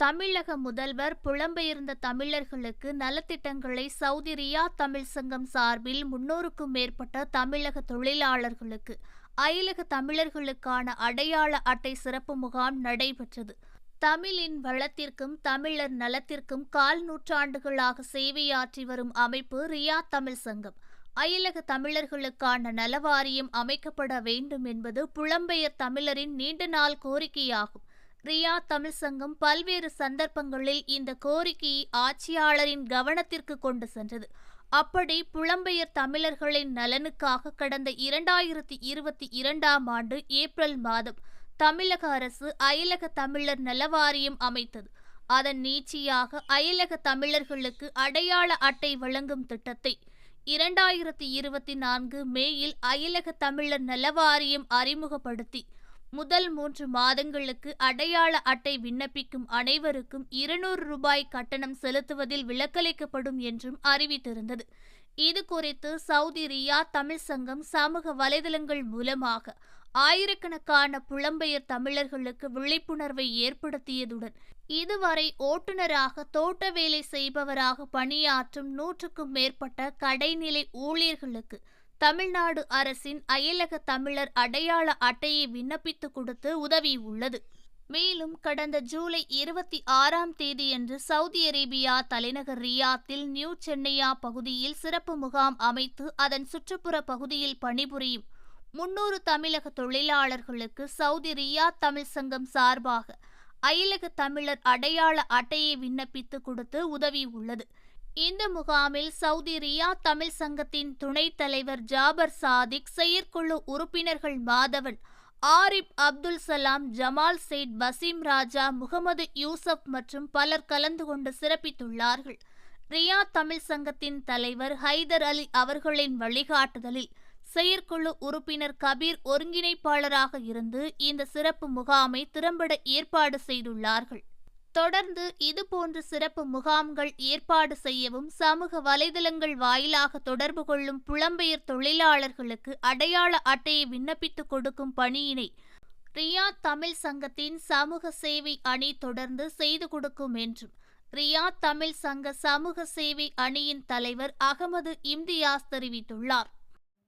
தமிழக முதல்வர் புலம்பெயர்ந்த தமிழர்களுக்கு நலத்திட்டங்களை சவுதி ரியா தமிழ் சங்கம் சார்பில் முன்னூறுக்கும் மேற்பட்ட தமிழக தொழிலாளர்களுக்கு அயலக தமிழர்களுக்கான அடையாள அட்டை சிறப்பு முகாம் நடைபெற்றது. தமிழின் வளத்திற்கும் தமிழர் நலத்திற்கும் கால் நூற்றாண்டுகளாக சேவையாற்றி வரும் அமைப்பு ரியா தமிழ் சங்கம். அயலக தமிழர்களுக்கான நலவாரியம் அமைக்கப்பட வேண்டும் என்பது புலம்பெயர் தமிழரின் நீண்ட நாள் கோரிக்கையாகும். ரியா தமிழ் சங்கம் பல்வேறு சந்தர்ப்பங்களில் இந்த கோரிக்கையை ஆட்சியாளரின் கவனத்திற்கு கொண்டு சென்றது. அப்படி புலம்பெயர் தமிழர்களின் நலனுக்காக கடந்த இரண்டாயிரத்தி இருபத்தி இரண்டாம் ஆண்டு ஏப்ரல் மாதம் தமிழக அரசு அயலக தமிழர் நலவாரியம் அமைத்தது. அதன் நீட்சியாக அயலக தமிழர்களுக்கு அடையாள அட்டை வழங்கும் திட்டத்தை இரண்டாயிரத்தி இருபத்தி நான்கு மேயில் அயலக தமிழர் நலவாரியம் அறிமுகப்படுத்தி முதல் மூன்று மாதங்களுக்கு அடையாள அட்டை விண்ணப்பிக்கும் அனைவருக்கும் இருநூறு ரூபாய் கட்டணம் செலுத்துவதில் விலக்களிக்கப்படும் என்றும் அறிவித்திருந்தது. இது குறித்து சவுதி ரியா தமிழ் சங்கம் சமூக வலைதளங்கள் மூலமாக ஆயிரக்கணக்கான புலம்பெயர் தமிழர்களுக்கு விழிப்புணர்வை ஏற்படுத்தியதுடன் இதுவரை ஓட்டுநராக தோட்ட வேலை செய்பவராக பணியாற்றும் நூற்றுக்கும் மேற்பட்ட கடைநிலை ஊழியர்களுக்கு தமிழ்நாடு அரசின் அயலக தமிழர் அடையாள அட்டையை விண்ணப்பித்து கொடுத்து உதவியுள்ளது மேலும் கடந்த ஜூலை இருபத்தி ஆறாம் தேதியன்று சவுதி அரேபியா தலைநகர் ரியாத்தில் நியூ சென்னையா பகுதியில் சிறப்பு முகாம் அமைத்து அதன் சுற்றுப்புற பகுதியில் பணிபுரியும் முன்னூறு தமிழக தொழிலாளர்களுக்கு சவுதி ரியாத் தமிழ் சங்கம் சார்பாக அயலக தமிழர் அடையாள அட்டையை விண்ணப்பித்து கொடுத்து உதவியுள்ளது இந்த முகாமில் சவுதி ரியா தமிழ் சங்கத்தின் துணைத் தலைவர் ஜாபர் சாதிக் செயற்குழு உறுப்பினர்கள் மாதவன் ஆரிப் அப்துல் சலாம் ஜமால் சேட் பசீம் ராஜா முகமது யூசப் மற்றும் பலர் கலந்து கொண்டு சிறப்பித்துள்ளார்கள். ரியா தமிழ் சங்கத்தின் தலைவர் ஹைதர் அலி அவர்களின் வழிகாட்டுதலில் செயற்குழு உறுப்பினர் கபீர் ஒருங்கிணைப்பாளராக இருந்து இந்த சிறப்பு முகாமை திறம்பட ஏற்பாடு செய்துள்ளார்கள். தொடர்ந்து இதுபோன்ற சிறப்பு முகாம்கள் ஏற்பாடு செய்யவும் சமூக வலைதளங்கள் வாயிலாக தொடர்பு கொள்ளும் புலம்பெயர் தொழிலாளர்களுக்கு அடையாள அட்டையை விண்ணப்பித்துக் கொடுக்கும் பணியினை ரியாத் தமிழ் சங்கத்தின் சமூக சேவை அணி தொடர்ந்து செய்து கொடுக்கும் என்றும் ரியாத் தமிழ் சங்க சமூக சேவை அணியின் தலைவர் அகமது இம்தியாஸ் தெரிவித்துள்ளார்.